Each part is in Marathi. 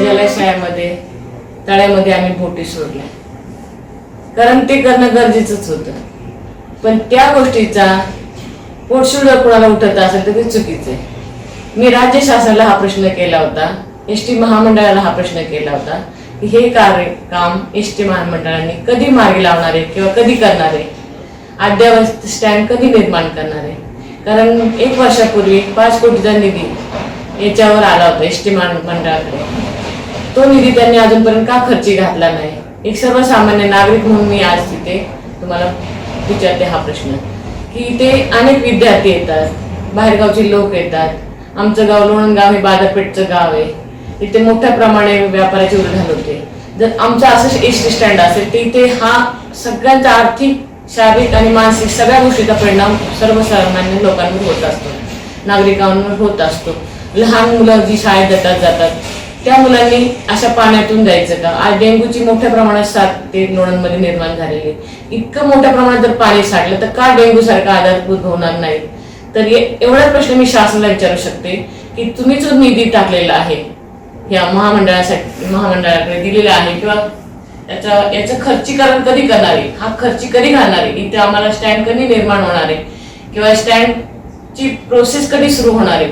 जलाशयामध्ये तळ्यामध्ये आम्ही बोटी सोडल्या. कारण ते करणं गरजेचंच होतं. पण त्या गोष्टीचा पोटशुड कुणाला उठत असेल तर ते चुकीचं आहे. मी राज्य शासनाला हा प्रश्न केला होता एस टी महामंडळाला हा प्रश्न केला होता की हे कार्य काम एस टी महामंडळाने कधी मार्गी लावणार आहे किंवा कधी करणार? आहे अद्ययावत स्टँड कधी निर्माण करणार? आहे कारण एक वर्षापूर्वी पाच कोटीचा निधी याच्यावर आला होता एस टी मंडळाकडे तो निधी त्यांनी अजूनपर्यंत का खर्ची घातला नाही? एक सर्वसामान्य नागरिक म्हणून मी आज तिथे तुम्हाला विचारते हा प्रश्न. की इथे अनेक विद्यार्थी येतात बाहेरगावचे लोक येतात. आमचं गाव लोणंदगाव हे बाजारपेठचं गाव आहे. इथे मोठ्या प्रमाणे व्यापाराची उलाढाल होते. जर आमचं असं एस टी स्टँड असेल तर इथे हा सगळ्यांचा आर्थिक शारीरिक आणि मानसिक सगळ्या गोष्टीचा परिणाम सर्वसामान्य लोकांवर होत असतो. नागरिकांवर होत असतो. लहान मुलं जी शाळेत जातात जातात त्या मुलांनी अशा पाण्यातून जायचं का? आज डेंग्यूची मोठ्या प्रमाणात साथ ते लोणंदमध्ये निर्माण झालेली आहे. इतकं मोठ्या प्रमाणात जर पाणी साठलं तर का डेंग्यू सारखा आजार उद्भवणार नाही? तर एवढा प्रश्न मी शासनाला विचारू शकते की तुम्ही जो निधी टाकलेला आहे या महामंडळासाठी महामंडळाकडे दिलेला आहे किंवा याचा याचं खर्चीकरण कधी करणार आहे? हा खर्ची कधी घालणार आहे? इथे आम्हाला स्टँड कधी निर्माण होणार आहे? किंवा स्टँडची प्रोसेस कधी सुरू होणार आहे?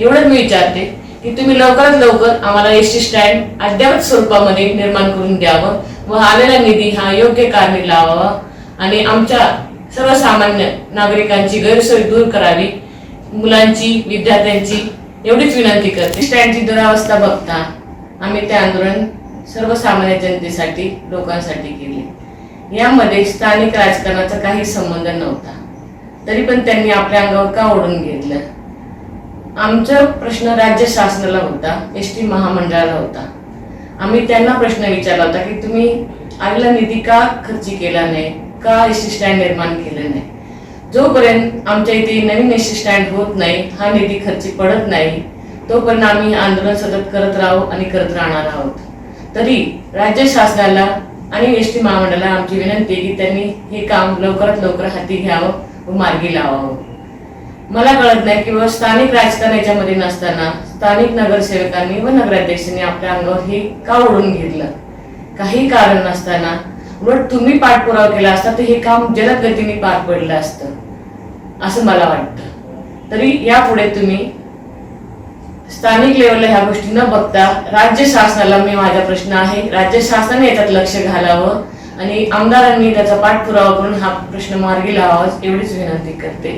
एवढंच मी विचारते की तुम्ही लवकरात लवकर आम्हाला एस टी स्टँड अद्यावत स्वरूपामध्ये निर्माण करून द्यावं व आलेला निधी हा योग्य कारणी लावावा आणि आमच्या सर्वसामान्य नागरिकांची गैरसोय दूर करावी. मुलांची विद्यार्थ्यांची एवढीच विनंती करते. स्टँडची दुरावस्था बघता आम्ही ते आंदोलन सर्वसामान्य जनतेसाठी लोकांसाठी केले. यामध्ये स्थानिक राजकारणाचा काही संबंध नव्हता. तरी पण त्यांनी आपल्या अंगावर का ओढून घेतलं? आमचा प्रश्न राज्य शासनाला होता एस टी महामंडळाला होता. आम्ही त्यांना प्रश्न विचारला होता की तुम्ही आलेला निधी का खर्ची केला नाही? का एस टी स्टँड निर्माण केलं नाही? जोपर्यंत आमच्या इथे नवीन एस टी स्टँड होत नाही हा निधी खर्ची पडत नाही तोपर्यंत आम्ही आंदोलन सतत करत राहू आणि करत राहणार आहोत. तरी राज्य शासनाला आणि एस टी महामंडळाला आमची विनंती आहे की त्यांनी हे काम लवकरात लवकर हाती घ्यावं व मार्गी लावावं. मला कळत नाही की स्थानिक राजकारण याच्यामध्ये नसताना स्थानिक नगरसेवकांनी व नगराध्यक्षांनी आपल्या अंगावर हे का ओढून घेतलं? काही कारण नसताना उलट तुम्ही पाठपुरावा केला असता तर हे काम जलद गतीने पार पडलं असतं असं मला वाटतं. तरी यापुढे तुम्ही स्थानिक लेवलला ह्या गोष्टी न बघता राज्य शासनाला मी माझा प्रश्न आहे. राज्य शासनाने याच्यात लक्ष घालावं आणि आमदारांनी त्याचा पाठपुरावा करून हा प्रश्न मार्गी लावावा एवढीच विनंती करते.